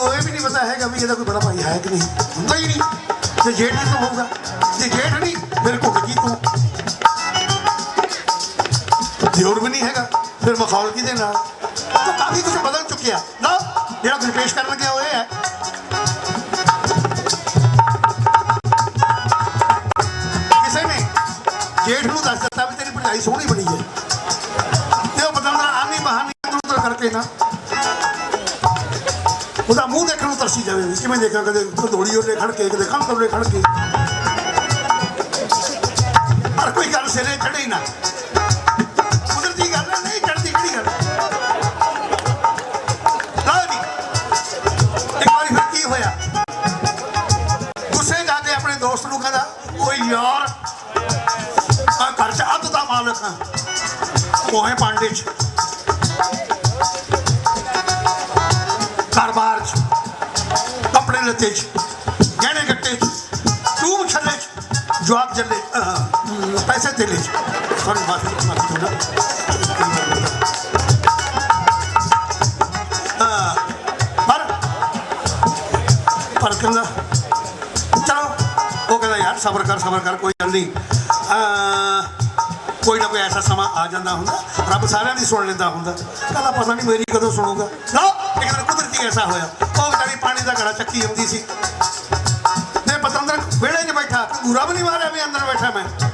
ਨੂੰ ਇਹ ਵੀ ਨਹੀਂ ਪਤਾ ਹੈਗਾ ਵੀ ਇਹਦਾ ਕੋਈ ਬੜਾ ਭਾਈ ਹੈ ਕਿ ਨਹੀਂ? ਹੁੰਦਾ ਹੀ ਨਹੀਂ। ਤੇ ਜੇਠ ਨਹੀਂ ਤਾਂ ਹੋਊਗਾ, ਜੇ ਜੇਠ ਨਹੀਂ, ਫਿਰ ਘੁੱਟ ਕੀ ਤੂੰ ਦਿਓਰ ਵੀ ਨਹੀਂ ਹੈਗਾ, ਫਿਰ ਮਖੌਲ ਕਿਹਦੇ ਨਾਲ? ਤਾਂ ਕਾਫੀ ਕੁਝ ਬਦਲ ਚੁੱਕਿਆ। ਲਓ, ਜਿਹੜਾ ਤੁਸੀਂ ਪੇਸ਼ ਕਰਨ ਲੱਗਿਆ ਉਹ ਇਹ ਹੈ ਕਿਸੇ ਨੇ ਜੇਠ ਨੂੰ ਦੱਸ ਦਿੱਤਾ ਵੀ ਤੇਰੀ ਭਰਜਾਈ ਸੋਹਣੀ ਬਣੀ ਹੈ। ਦੇਖਾਂ ਕਦੇ ਧੋੜੀ ਉਹਨੇ ਖੜ ਕੇ ਕਦੇ ਕੰਨ ਕੋਲੇ ਖੜ ਕੇ। ਪਰ ਕੋਈ ਗੱਲ ਸਿਰੇ ਚੜੇ ਨਾ। ਕੁਦਰਤੀ ਗੱਲ ਹੈ, ਨਹੀਂ ਚੜਦੀ ਕਿਹੜੀ ਗੱਲ? ਲਓ ਜੀ ਇੱਕ ਵਾਰੀ ਫਿਰ ਕੀ ਹੋਇਆ? ਗੁੱਸੇ ਜਾ ਕੇ ਆਪਣੇ ਦੋਸਤ ਨੂੰ ਕਹਿੰਦਾ ਓਏ ਯਾਰ ਆ ਘਰ ਚ ਅੱਧ ਦਾ ਮਾਲਕ ਹਾਂ। ਕੋਹੇ ਪਾਂਡੇ ਚ। ਕੱਪੜੇ ਚ, ਗਹਿਣੇ ਗੱਟੇ ਚ ਟੂਮ ਛੱਲੇ ਚ, ਜਵਾਬ ਜੱਲੇ ਪੈਸੇ ਤੇਲੇ ਚ। ਸੌਰੀ ਮਾਫੀ ਮਾਫੀ ਪਰ ਪਰ ਕਹਿੰਦਾ, ਚਲੋ, ਉਹ ਕਹਿੰਦਾ, ਯਾਰ, ਸਬਰ ਕਰ ਸਬਰ ਕਰ, ਕੋਈ ਗੱਲ ਨਹੀਂ। ਕੋਈ ਨਾ ਕੋਈ ਐਸਾ ਸਮਾਂ ਆ ਜਾਂਦਾ ਹੁੰਦਾ, ਰੱਬ ਸਾਰਿਆਂ ਦੀ ਸੁਣ ਲੈਂਦਾ ਹੁੰਦਾ। ਕਹਿੰਦਾ, ਪਤਾ ਨਹੀਂ ਮੇਰੀ ਕਦੋਂ ਸੁਣੂਗਾ? ਲਓ, ਇੱਕ ਦਿਨ ਕੁਦਰਤੀ ਐਸਾ ਹੋਇਆ। ਪਾਣੀ ਦਾ ਘੜਾ ਚੱਕੀ ਆਉਂਦੀ ਸੀ। ਤੇ ਪਤੰਦਰ ਵਿਹੜੇ 'ਚ ਬੈਠਾ ਪੂਰਾ ਵੀ ਨਹੀਂ ਮਾਰਿਆ ਵੀ ਅੰਦਰ ਬੈਠਾ ਮੈਂ।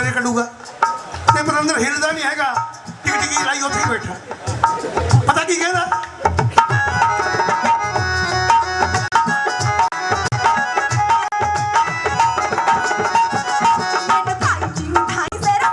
ਮੇਰੇ ਕੱਢੂਗਾ। ਤੇ ਪਤੰਦਰ ਹਿਲਦਾ ਨਹੀਂ ਹੈਗਾ। ਟਿਕ ਟਿਕੀ ਲਾਈ ਉੱਥੇ ਹੀ ਬੈਠਾ। ਪਤਾ ਕੀ ਕਹਿੰਦਾ? ਮੈਨੂੰ ਭਾਈ ਜੀ ਉਠਾਈ ਜ਼ਰਾ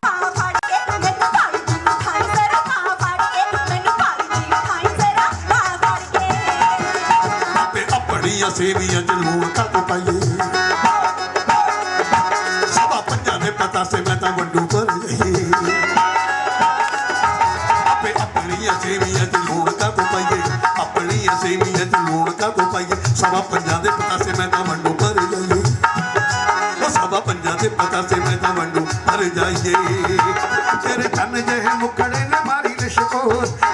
जाइए तेरे चन जे मुकड़े न मारी रिश्कोर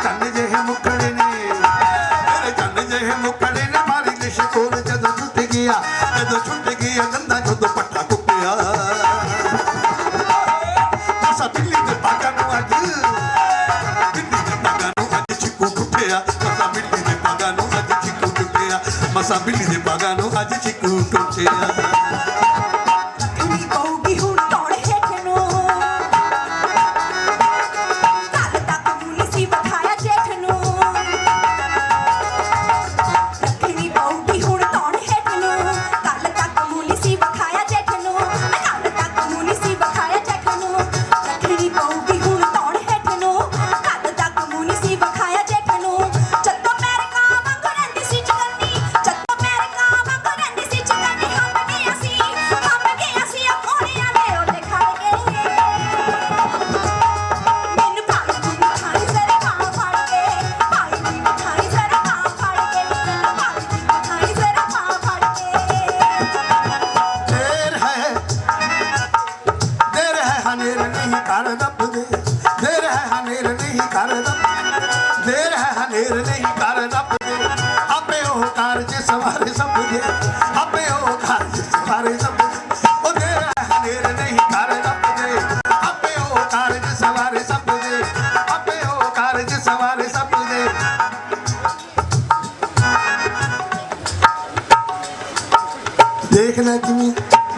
ਦੇਖ ਲੈ ਕਿਵੇਂ,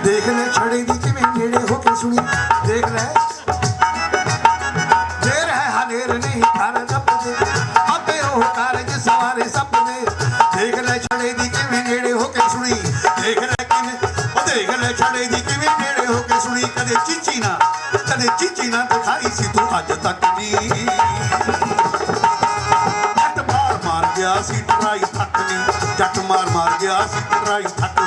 ਦੇਖ ਲੈ ਛੜੇ ਦੀ ਕਿਵੇਂ ਨੇੜੇ ਹੋ ਕੇ ਸੁਣੀ। ਦੇਖ ਲੈ। ਦੇਰ ਹੈ ਹਨੇਰ ਨਹੀਂ ਕਰ ਦੱਬਦੇ ਆਪੇ ਉਹ ਕਾਰਜ ਸਵਾਰੇ ਸਭ ਦੇਖ ਲੈ ਛੜੇ ਦੀ ਕਿਵੇਂ ਨੇੜੇ ਹੋ ਕੇ ਸੁਣੀ। ਦੇਖ ਲੈ ਕਿਵੇਂ, ਉਹ ਦੇਖ ਲੈ ਛੜੇ ਦੀ ਕਿਵੇਂ ਨੇੜੇ ਹੋ ਕੇ ਸੁਣੀ। ਕਦੇ ਚੀਚੀ ਨਾ ਕਦੇ ਚੀਚੀ ਨਾ ਦਿਖਾਈ ਸੀ ਤੂੰ ਅੱਜ ਤੱਕ ਨਹੀਂ ਜੱਟ ਮਾਰ ਮਾਰ ਗਿਆ ਸੀ, ਟਰਾਈ ਥੱਕ ਨਹੀਂ। ਜੱਟ ਮਾਰ ਮਾਰ ਗਿਆ ਸੀ, ਟਰਾਈ ਥੱਕ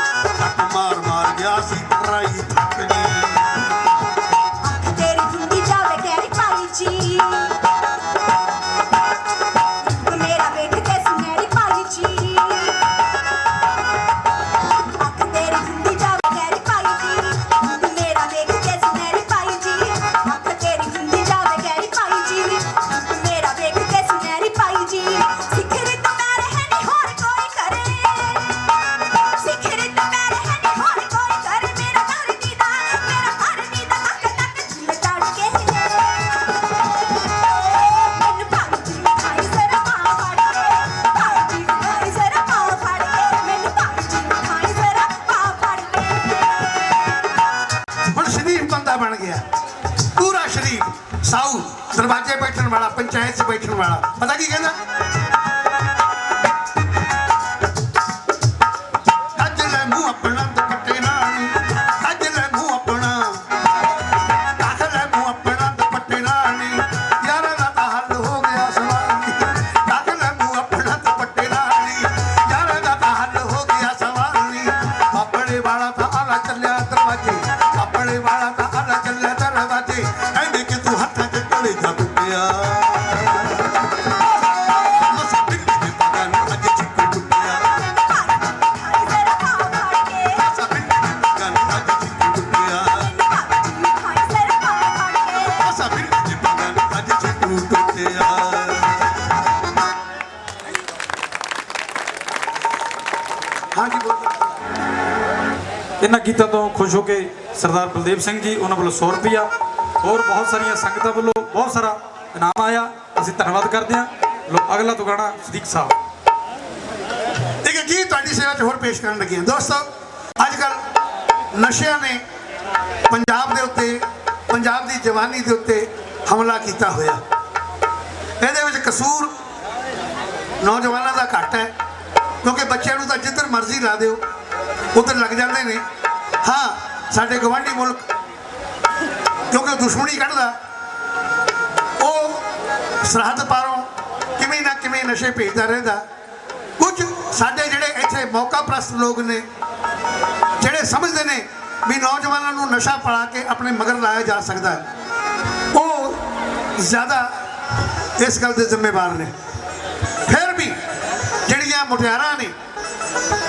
ਖੁਸ਼ ਹੋ ਕੇ ਸਰਦਾਰ ਬਲਦੇਵ ਸਿੰਘ ਜੀ, ਉਹਨਾਂ ਵੱਲੋਂ 100 ਰੁਪਿਆ ਹੋਰ ਬਹੁਤ ਸਾਰੀਆਂ ਸੰਗਤਾਂ ਵੱਲੋਂ ਬਹੁਤ ਸਾਰਾ ਇਨਾਮ ਆਇਆ। ਅਸੀਂ ਧੰਨਵਾਦ ਕਰਦੇ ਹਾਂ। ਲੋ ਅਗਲਾ ਤੋਂ ਗਾਣਾ ਸਦੀਕ ਸਾਹਿਬ। ਇੱਕ ਗੀਤ ਤੁਹਾਡੀ ਸੇਵਾ 'ਚ ਹੋਰ ਪੇਸ਼ ਕਰਨ ਲੱਗੇ ਹਾਂ। ਦੋਸਤੋ ਅੱਜ ਕੱਲ ਨਸ਼ਿਆਂ ਨੇ ਪੰਜਾਬ ਦੇ ਉੱਤੇ, ਪੰਜਾਬ ਦੀ ਜਵਾਨੀ ਦੇ ਉੱਤੇ ਹਮਲਾ ਕੀਤਾ ਹੋਇਆ। ਇਹਦੇ ਵਿੱਚ ਕਸੂਰ ਨੌਜਵਾਨਾਂ ਦਾ ਘੱਟ ਹੈ, ਕਿਉਂਕਿ ਬੱਚਿਆਂ ਨੂੰ ਤਾਂ ਜਿੱਧਰ ਮਰਜ਼ੀ ਲਾ ਦਿਓ, ਉਧਰ ਲੱਗ ਜਾਂਦੇ ਨੇ। ਹਾਂ, ਸਾਡੇ ਗਵਾਂਢੀ ਮੁਲਕ, ਕਿਉਂਕਿ ਉਹ ਦੁਸ਼ਮਣੀ ਕੱਢਦਾ, ਉਹ ਸਰਹੱਦ ਪਾਰੋਂ ਕਿਵੇਂ ਨਾ ਕਿਵੇਂ ਨਸ਼ੇ ਭੇਜਦਾ ਰਹਿੰਦਾ। ਕੁਝ ਸਾਡੇ ਜਿਹੜੇ ਇੱਥੇ ਮੌਕਾ ਪ੍ਰਸਤ ਲੋਕ ਨੇ, ਜਿਹੜੇ ਸਮਝਦੇ ਨੇ ਵੀ ਨੌਜਵਾਨਾਂ ਨੂੰ ਨਸ਼ਾ ਪੜਾ ਕੇ ਆਪਣੇ ਮਗਰ ਲਾਇਆ ਜਾ ਸਕਦਾ ਹੈ, ਉਹ ਜ਼ਿਆਦਾ ਇਸ ਗੱਲ ਦੇ ਜ਼ਿੰਮੇਵਾਰ ਨੇ। ਫਿਰ ਵੀ ਜਿਹੜੀਆਂ ਮੁਟਿਆਰਾਂ ਨੇ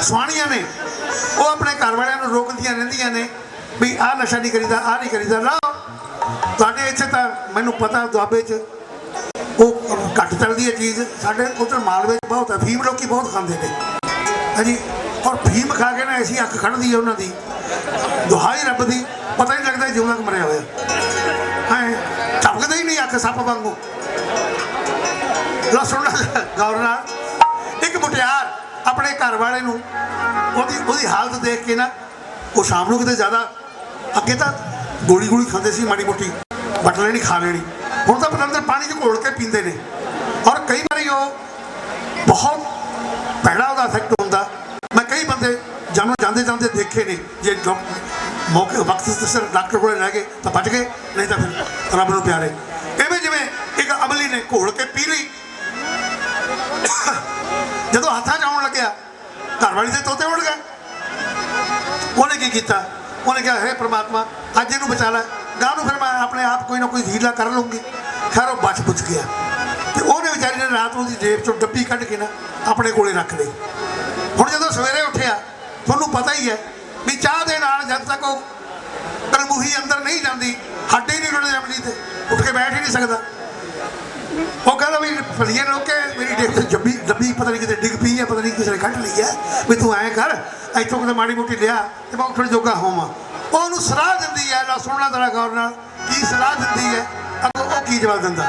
ਸੁਆਣੀਆਂ ਨੇ ਉਹ ਆਪਣੇ ਘਰ ਵਾਲਿਆਂ ਨੂੰ ਰੋਕਦੀਆਂ ਰਹਿੰਦੀਆਂ ਨੇ ਵੀ ਆਹ ਨਸ਼ਾ ਨਹੀਂ ਕਰੀਦਾ, ਆਹ ਨਹੀਂ ਕਰੀਦਾ। ਨਾ ਤੁਹਾਡੇ ਇੱਥੇ ਤਾਂ ਮੈਨੂੰ ਪਤਾ ਦੁਆਬੇ 'ਚ ਉਹ ਘੱਟ ਚੱਲਦੀ ਹੈ ਚੀਜ਼। ਸਾਡੇ ਉਧਰ ਮਾਲਵੇ 'ਚ ਬਹੁਤ ਹੈ ਫੀਮ ਲੋਕੀ ਬਹੁਤ ਖਾਂਦੇ ਨੇ। ਹਾਂਜੀ, ਔਰ ਫੀਮ ਖਾ ਕੇ ਨਾ ਐਸੀ ਅੱਖ ਖੜਦੀ ਹੈ ਉਹਨਾਂ ਦੀ। ਦੁਹਾਈ ਰੱਬ ਦੀ, ਪਤਾ ਨਹੀਂ ਲੱਗਦਾ ਜਿਉਂ ਤੱਕ ਮਰਿਆ ਹੋਇਆ। ਹੈ, ਝਪਕਦਾ ਹੀ ਨਹੀਂ ਅੱਖ ਸੱਪ ਵਾਂਗੂ। ਲੋ ਸੁਣਨਾ ਗੌਰ ਨਾਲ। ਇੱਕ ਮੁਟਿਆਰ ਆਪਣੇ ਘਰ ਵਾਲੇ ਨੂੰ, ਉਹਦੀ ਉਹਦੀ ਹਾਲਤ ਦੇਖ ਕੇ ਨਾ, ਉਹ ਸ਼ਾਮ ਨੂੰ ਕਿਤੇ ਜ਼ਿਆਦਾ, ਅੱਗੇ ਤਾਂ ਗੋਲੀ ਗੋਲੀ ਖਾਂਦੇ ਸੀ ਮਾੜੀ ਮੋਟੀ ਬਟ ਲੈਣੀ ਖਾ ਲੈਣੀ। ਹੁਣ ਤਾਂ ਪਤੰਦਰ ਪਾਣੀ 'ਚ ਘੋਲ ਕੇ ਪੀਂਦੇ ਨੇ। ਔਰ ਕਈ ਵਾਰੀ ਉਹ ਬਹੁਤ ਭੈੜਾ ਉਹਦਾ ਇਫੈਕਟ ਹੁੰਦਾ। ਮੈਂ ਕਈ ਬੰਦੇ ਜਾਨੋਂ ਜਾਂਦੇ ਜਾਂਦੇ ਦੇਖੇ ਨੇ, ਜੇ ਮੌਕੇ, ਵਕਤ ਤੇ ਸਿਰ ਡਾਕਟਰ ਕੋਲ ਲੈ ਗਏ, ਤਾਂ ਬਚ ਗਏ, ਨਹੀਂ ਤਾਂ ਫਿਰ ਰੱਬ ਨੂੰ ਪਿਆਰੇ। ਐਵੇਂ ਜਿਵੇਂ ਇੱਕ ਅਮਲੀ ਨੇ ਘੋਲ ਕੇ ਪੀ ਲਈ। ਜਦੋਂ ਹੱਥਾਂ ਘਰ ਵਾਲੀ ਦੇ ਤੋਤੇ ਉੜ ਗਏ। ਉਹਨੇ ਕੀ ਕੀਤਾ? ਉਹਨੇ ਕਿਹਾ, ਹੈ ਪ੍ਰਮਾਤਮਾ, ਅੱਜ ਇਹਨੂੰ ਬਚਾ ਲੈ। ਗਾਂ ਨੂੰ ਫਿਰ ਮੈਂ ਆਪਣੇ ਆਪ ਕੋਈ ਨਾ ਕੋਈ ਹੀਲਾ ਕਰ ਲੂੰਗੀ ਖੈਰ, ਉਹ ਬਚ ਪੁੱਜ ਗਿਆ। ਤੇ ਉਹਨੇ ਵਿਚਾਰੀ ਨੇ ਰਾਤ ਨੂੰ ਉਹਦੀ ਜੇਬ ਚੋਂ ਡੱਬੀ ਕੱਢ ਕੇ ਨਾ ਆਪਣੇ ਕੋਲੇ ਰੱਖ ਲਈ। ਹੁਣ ਜਦੋਂ ਸਵੇਰੇ ਉੱਠਿਆ, ਤੁਹਾਨੂੰ ਪਤਾ ਹੀ ਹੈ ਵੀ ਚਾਹ ਦੇ ਨਾਲ ਜਦ ਤੱਕ ਉਹ ਕਲਮੂਹੀ ਅੰਦਰ ਨਹੀਂ ਜਾਂਦੀ, ਹੱਡੇ ਨਹੀਂ ਰੁੱਲ ਜਾਂਦੀ ਤੇ, ਉੱਠ ਕੇ ਬੈਠ ਹੀ ਨਹੀਂ ਸਕਦਾ। ਉਹ ਕਹਿੰਦਾ ਵੀ ਫਲੀਏ ਲੋਕੇ, ਮੇਰੀ ਡਿੱਗ ਜੱਬੀ ਡੱਬੀ ਪਤਾ ਨਹੀਂ ਕਿਤੇ ਡਿੱਗ ਪਈ ਹੈ, ਪਤਾ ਨਹੀਂ ਕਿਸੇ ਨੇ ਕੱਢ ਲਈ ਹੈ, ਵੀ ਤੂੰ ਐਂ ਕਰ, ਇੱਥੋਂ ਕਿਤੇ ਮਾੜੀ ਮੋਟੀ ਲਿਆ ਤੇ ਮੈਂ ਉੱਠਣ ਜੋਗਾ ਹੋਵਾਂ। ਉਹ ਉਹਨੂੰ ਸਲਾਹ ਦਿੰਦੀ ਹੈ ਨਾ ਸੁਣਨਾ ਲੈ ਤੇਰਾ ਗੌਰ ਨਾਲ, ਕੀ ਸਲਾਹ ਦਿੰਦੀ ਹੈ ਅੱਗੋਂ ਉਹ ਕੀ ਜਵਾਬ ਦਿੰਦਾ?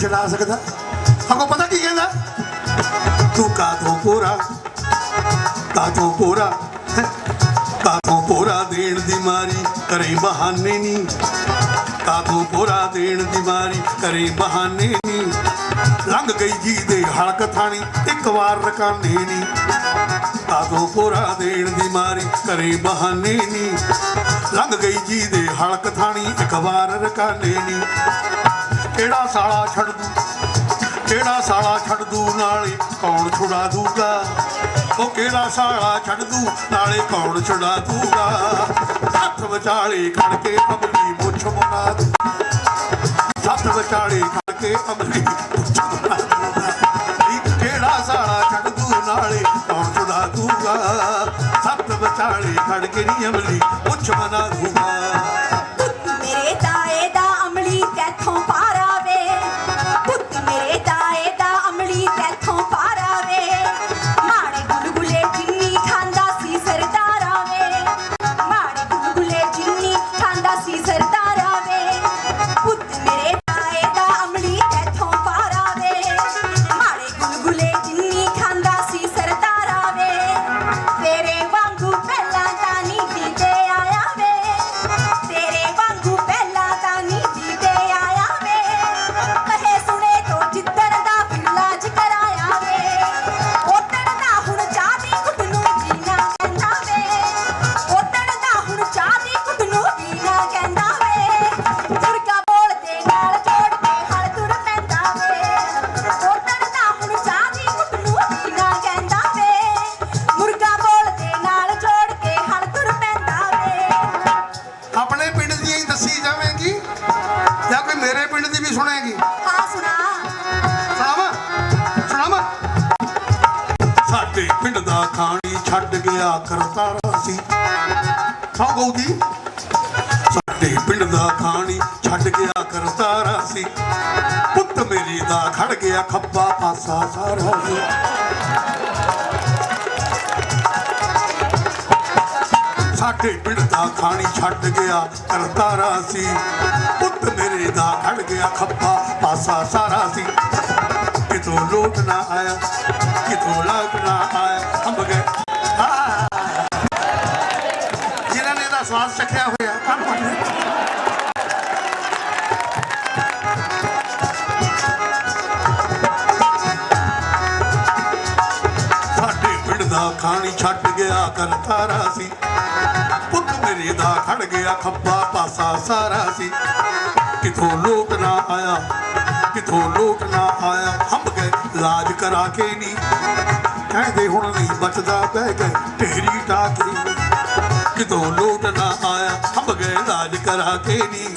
ਗਈ ਸਕਦਾ? ਅੱਗੋਂ ਪਤਾ ਕੀ ਕਹਿੰਦਾ? ਤੂੰ ਕਾਤੋਂ ਪੂਰਾ? ਕਾਤੋਂ ਪੂਰਾ? ਕਾਤੋਂ ਪੂਰਾ ਦੇਣ ਦੀ ਮਾਰੀ ਕਰੇ ਬਹਾਨੇ ਨਹੀਂ ਕਾਤੋਂ ਪੂਰਾ ਦੇਣ ਦੀ ਮਾਰੀ ਕਰੇ ਬਹਾਨੇ ਨਹੀਂ ਲੰਘ ਗਈ ਜੀ ਦੇ ਹਲਕ ਥਾਣੀ, ਇੱਕ ਵਾਰ ਰਕਾਨੇ ਨਹੀਂ ਕਾਦੋਂ ਪੂਰਾ ਦੇਣ ਦੀ ਮਾਰੀ ਕਰੇ ਬਹਾਨੇ ਨਹੀਂ ਲੰਘ ਗਈ ਜੀ ਦੇ ਹਲਕ ਥਾਣੀ, ਇੱਕ ਵਾਰ ਰਕਾਨੇ ਨਹੀਂ ਕਿਹੜਾ ਸਾਲਾ ਛੱਡ ਦੂ ਕਿਹੜਾ ਸਾਲਾ ਛੱਡ ਦੂ ਨਾਲੇ ਕੌਣ ਛੁਡਾ ਦੂਗਾ? ਉਹ ਕਿਹੜਾ ਸਾਲਾ ਛੱਡ ਦੂ ਨਾਲੇ ਕੌਣ ਛੁਡਾ ਦੂਗਾ? ਹੱਥ ਵਿਚਾਲੇ ਖੜ ਕੇ ਅਮਲੀ ਮੁੱਛ ਮਨਾ ਦੂ। ਸੱਤ ਵਿਚਾਲੇ ਖੜ ਕੇ ਅਮਲੀ ਮੁੱਛ ਮੁਨਾ ਦੂਗਾ। ਕਿਹੜਾ ਸਾਲਾ ਛੱਡ ਦੂ ਨਾਲੇ ਕੌਣ ਛੁਡਾ ਦੂਗਾ? ਸੱਤ ਵਿਚਾਲੇ ਖੜ ਕੇ ਨਹੀਂ ਅਮਲੀ ਮੁੱਛ ਮਨਾ ਦੂਗਾ। ਪਾਸਾ ਸਾਡੇ ਪਿੰਡ ਦਾ ਖਾਣੀ ਛੱਡ ਗਿਆ ਕਰਤਾਰਾ ਸੀ ਪੁੱਤ ਮੇਰੇ ਦਾ ਖੜ ਗਿਆ ਖੱਪਾ ਪਾਸਾ ਸਾਰਾ ਸੀ। ਕਿਤੋਂ ਲੋਟ ਨਾ ਆਇਆ, ਕਿਤੋਂ ਲਾਗ ਨਾ ਆਇਆ, ਅੰਬ ਗਏ। ਆਹ! ਜਿਨ੍ਹਾਂ ਨੇ ਇਹਦਾ ਸਵਾਦ ਚੱਖਿਆ ਦਾ ਛੱਡ ਗਿਆ ਕਰਤਾਰਾ ਸੀ। ਪੁੱਤ ਮੇਰੇ ਦਾ ਖੜ ਗਿਆ, ਖੱਬਾ ਪਾਸਾ ਸਾਰਾ ਸੀ। ਕਿਥੋਂ ਲੋਟ ਨਾ ਆਇਆ, ਕਿਥੋਂ ਲੋਟ ਨਾ ਆਇਆ ਹੰਬ ਗਏ ਲਾਜ ਕਰਾ ਕੇ ਨਹੀਂ ਕਹਿੰਦੇ ਹੁਣ ਨਹੀਂ ਬਚਦਾ ਬਹਿ ਗਏ ਢੇਰੀ ਟਾਕੇ ਕਿਤੋਂ ਲੋਟ ਨਾ ਆਇਆ ਹੰਬ ਗਏ ਲਾਜ ਕਰਾ ਕੇ ਨਹੀਂ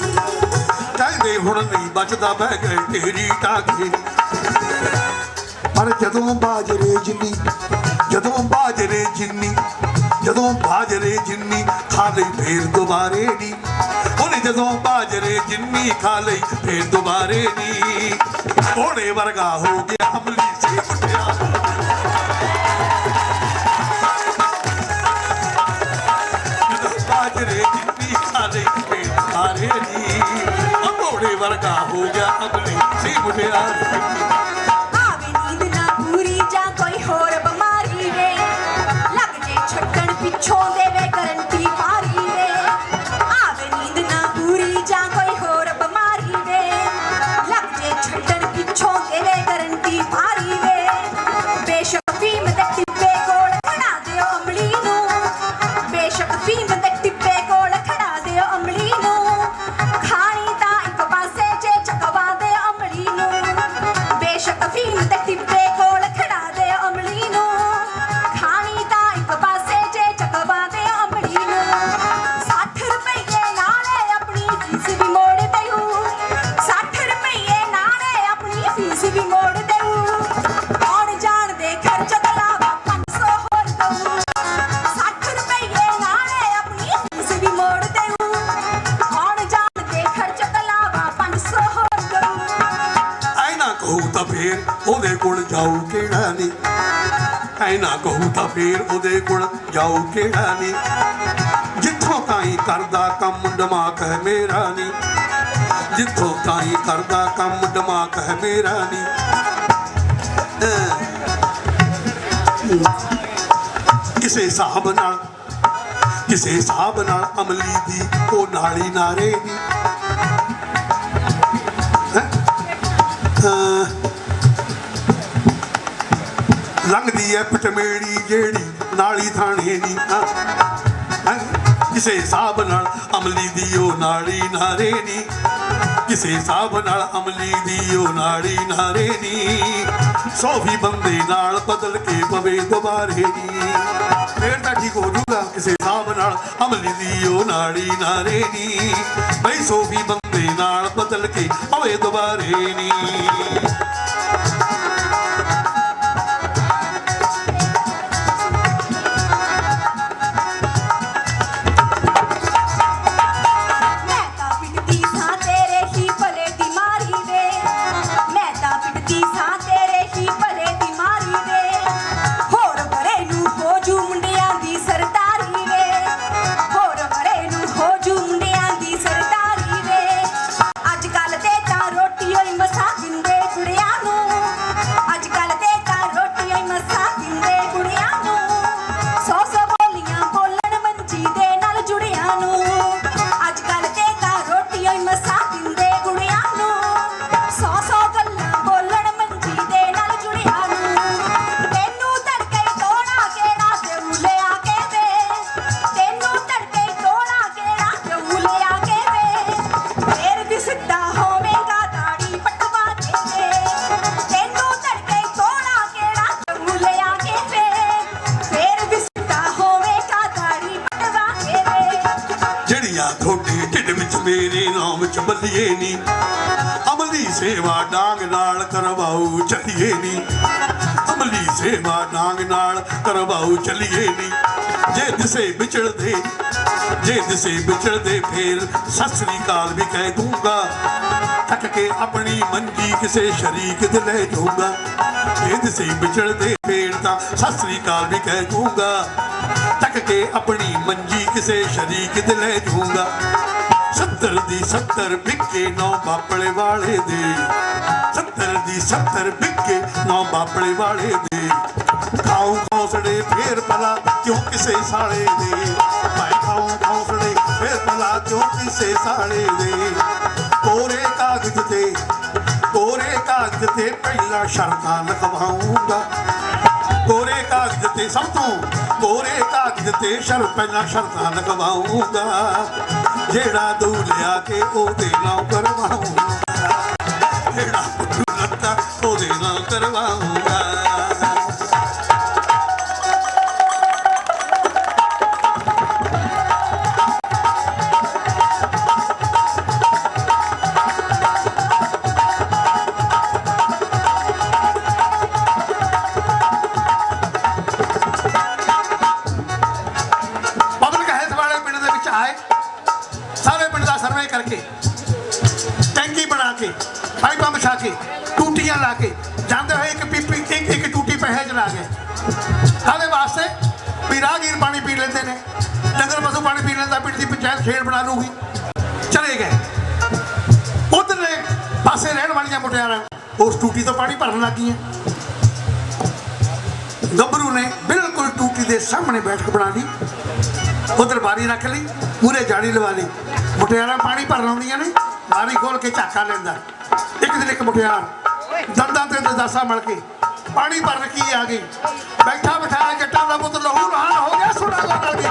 ਕਹਿੰਦੇ ਹੁਣ ਨਹੀਂ ਬਚਦਾ ਬਹਿ ਗਏ ਢੇਰੀ ਟਾਕੇ ਪਰ ਜਦੋਂ ਬਾਜਰੇ ਜਿੰਨੀ ਜਦੋਂ ਬਾਜਰੇ ਜਿੰਨੀ, ਜਦੋਂ ਬਾਜਰੇ ਜਿੰਨੀ ਖਾ ਲਈ ਫੇਰ ਦੁਬਾਰੇ ਨਹੀਂ ਉਹਨੇ ਜਦੋਂ ਬਾਜਰੇ ਜਿੰਨੀ ਖਾ ਲਈ ਫੇਰ ਦੁਬਾਰੇ ਨਹੀਂ ਘੋੜੇ ਵਰਗਾ ਹੋ ਗਿਆ ਅਮਲੀ ਸੀ ਮੁੰਡਿਆ। ਜਦੋਂ ਬਾਜਰੇ ਜਿੰਨੀ ਖਾ ਲਈ ਫੇਰ ਦੁਬਾਰੇ ਨਹੀਂ ਘੋੜੇ ਵਰਗਾ ਹੋ ਗਿਆ ਅਮਲੀ ਸੀ ਮੁੰਡਿਆ। ਕੋਲ ਜਾਊ ਕਿਹੜਾ ਨਹੀਂ ਜਿੱਥੋਂ ਤਾਈਂ ਕਰਦਾ ਕੰਮ ਦਿਮਾਗ ਹੈ ਮੇਰਾ ਨਹੀਂ ਜਿੱਥੋਂ ਤਾਈਂ ਕਰਦਾ ਕੰਮ ਦਿਮਾਗ ਹੈ ਮੇਰਾ ਨਹੀਂ ਕਿਸੇ ਹਿਸਾਬ ਨਾਲ, ਕਿਸੇ ਹਿਸਾਬ ਨਾਲ ਅਮਲੀ ਦੀ ਉਹ ਨਾਲੀ ਨਾਰੇ ਨਹੀਂ ਲੰਘਦੀ ਐ ਪਟਮੇੜੀ ਜਿਹੜੀ ਨਾਲੀ ਥਾਣੇ ਦੀ ਕਿਸੇ ਹਿਸਾਬ ਨਾਲ ਅਮਲੀ ਦੀ ਉਹ ਨਾਲੀ ਨਾਰੇ ਨੀ ਕਿਸੇ ਹਿਸਾਬ ਨਾਲ ਅਮਲੀ ਦੀ ਉਹ ਨਾਲੀ ਨਾਰੇ ਨੀ ਸੌ ਬੰਦੇ ਨਾਲ ਬਦਲ ਕੇ ਪਵੇ ਦੁਬਾਰੇ ਨੀ ਫੇਰ ਤਾਂ ਠੀਕ ਹੋ ਜੂਗਾ ਕਿਸੇ ਹਿਸਾਬ ਨਾਲ ਅਮਲੀ ਦੀ ਉਹ ਨਾਲੀ ਨਾਰੇ ਨੀ ਬਈ ਸੋਫੀ ਬੰਦੇ ਨਾਲ ਬਦਲ ਕੇ ਪਵੇ ਦੁਬਾਰੇ ਨੀ ਨਾਮ ਚ ਅਮਲੀ ਸੇਵਾ ਡਾਂਗ ਨਾਲ ਕਰਵਾਉ ਚੱਲੀਏ ਨੀ। ਅਮਲੀ ਸੇਵਾ ਡਾਂਗ ਨਾਲ ਕਰਵਾਉ ਚੱਲੀਏ ਨੀ। ਜੇ ਦਿਸੇ ਵਿਚੜਦੇ ਜੇ ਦਿਸੇ ਵਿਚੜਦੇ ਫੇਰ ਸਤਿ ਸ੍ਰੀ ਵੀ ਕਹਿ ਦੂੰਗਾ। ਥੱਕ ਕੇ ਆਪਣੀ ਮੰਜੀ ਕਿਸੇ ਸ਼ਰੀਕ ਦੇ ਲੈ ਜਾਊਗਾ। ਜੇ ਦਿਸੇ ਵਿਚੜਦੇ ਫੇਰ ਤਾਂ ਸਤਿ ਸ੍ਰੀ ਅਕਾਲ ਵੀ ਕਹਿ ਦੂੰਗਾ। ਤੱਕ ਕੇ ਆਪਣੀ ਮੰਜੀ ਕਿਸੇ ਸ਼ਰੀਕ ਦੇ ਲੈ ਜਾਊਗਾ। 70 ਦੀ 70 ਬਿੱਕੇ ਨੌ ਬਾਪਲੇ ਵਾਲੇ ਦੇ। 70 ਦੀ 70 ਬਿੱਕੇ ਨੌ ਬਾਪਲੇ ਵਾਲੇ ਦੇ। ਖਾਉ ਖੌਸੜੇ ਫੇਰ ਭਲਾ ਕਿਉਂ ਕਿਸੇ ਸਾਲੇ ਦੇ? ਭਾਈ ਖਾਉ ਖੌਸੜੇ ਫੇਰ ਭਲਾ ਕਿਉਂ ਕਿਸੇ ਸਾਲੇ ਦੇ? ਕੋਰੇ ਕਾਗਜ਼ ਤੇ, ਕੋਰੇ ਕਾਗਜ਼ ਤੇ ਪਹਿਲਾ ਸ਼ਰਤਾਂ ਲਿਖਵਾਉਂਗਾ ਕੋਰੇ ਕਾਗਜ਼ ਤੇ ਸਭ ਤੋਂ, ਕੋਰੇ ਕਾਗਜ਼ ਤੇ ਸ਼ਰ, ਪਹਿਲਾਂ ਸ਼ਰਤਾਂ ਲਗਵਾਉਂਗਾ ਜਿਹੜਾ ਦੂ ਲਿਆ ਕੇ ਉਹਦੇ ਨਾਲ ਕਰਵਾਉਂਗਾ ਜਿਹੜਾ ਪੁੱਟੂ ਲੱਤਾ ਉਹਦੇ ਨਾਲ ਕਰਵਾਉਂਗਾ ਖੇਡ ਬਣਾ ਲੂਗੀ ਚਲੇ ਗਏ। ਉਧਰਲੇ ਪਾਸੇ ਰਹਿਣ ਵਾਲੀਆਂ ਮੁਟਿਆਰਾਂ ਉਸ ਟੂਟੀ ਤੋਂ ਪਾਣੀ ਭਰਨ ਲੱਗੀਆਂ। ਗੱਭਰੂ ਨੇ ਬਿਲਕੁਲ ਟੂਟੀ ਦੇ ਸਾਹਮਣੇ ਬੈਠਕ ਬਣਾ ਲਈ। ਉਧਰ ਬਾਰੀ ਰੱਖ ਲਈ, ਪੂਰੇ ਜਾੜੀ ਲਵਾ ਲਈ। ਮੁਟਿਆਰਾਂ ਪਾਣੀ ਭਰਨ ਆਉਂਦੀਆਂ ਨੇ, ਬਾਰੀ ਖੋਲ ਕੇ ਝਾਕਾ ਲੈਂਦਾ। ਇੱਕ ਦਿਨ ਇੱਕ ਮੁਟਿਆਰ ਦੰਦਾਂ ਤੇ ਦਸਾਂ ਮਲ ਕੇ ਪਾਣੀ ਭਰਨ ਕੀ ਆ ਗਈ। ਬੈਠਾ ਬਿਠਾਇਆ ਜੱਟਾਂ ਦਾ ਪੁੱਤ ਲਹੂ ਲਹਾਨ ਹੋ ਗਿਆ ਸੁਣਾ ਗੱਲ ਦੀ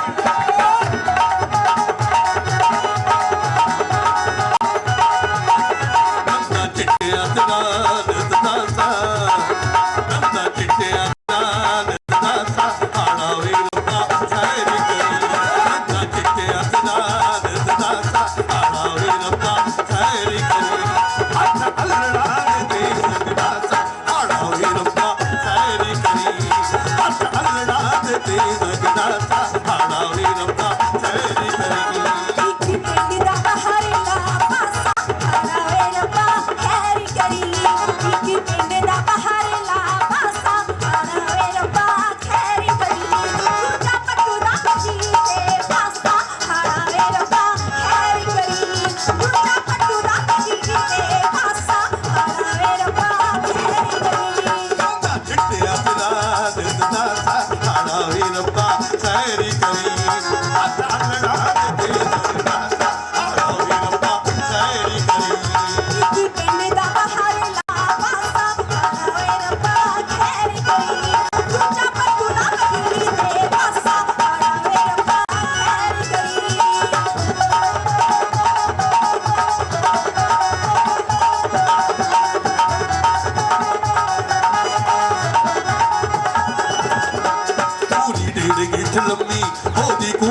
thương lâm mi hô thì cú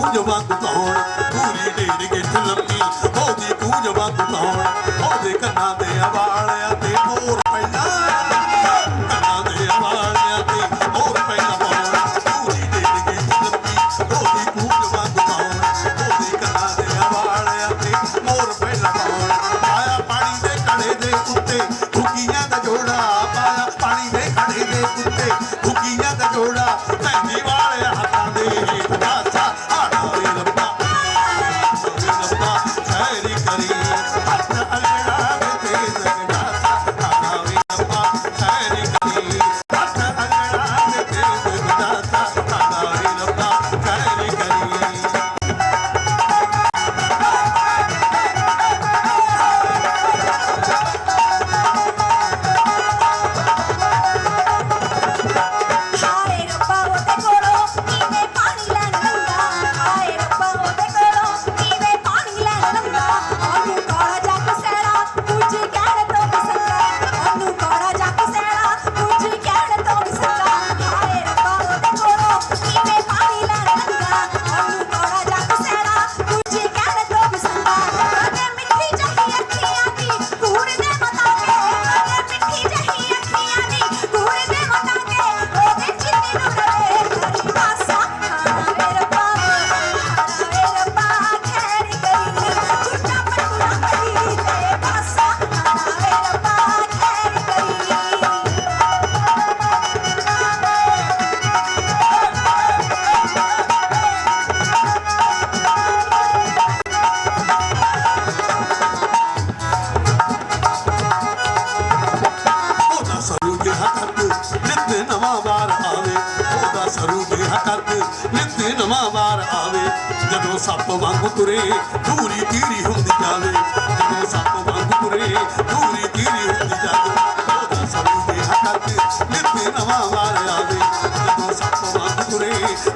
ਵਾਂਗੂ ਤੁਰੇ ਦੂਰੀ ਤੀਰੀ ਹੁੰਦੀ ਜਾਵੇ। ਜਿਵੇਂ ਸੱਪ ਵਾਂਗੂ ਤੁਰੇ ਦੂਰੀ ਤੀਰੀ ਹੁੰਦੀ ਜਾਵੇ। ਉਹਦਾ ਸਭ ਦੇ ਹੱਥ ਤੇ ਨਿੱਪੇ ਨਵਾਂ ਆਵੇ। ਜਿਵੇਂ ਸੱਪ ਵਾਂਗੂ ਤੁਰੇ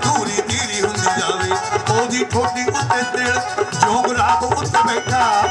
ਦੂਰੀ ਤੀਰੀ ਹੁੰਦੀ ਜਾਵੇ। ਉਹਦੀ ਠੋਡੀ ਉੱਤੇ ਤੇਲ, ਜੋਗ ਰਾਤ ਉੱਤੇ ਬੈਠਾ।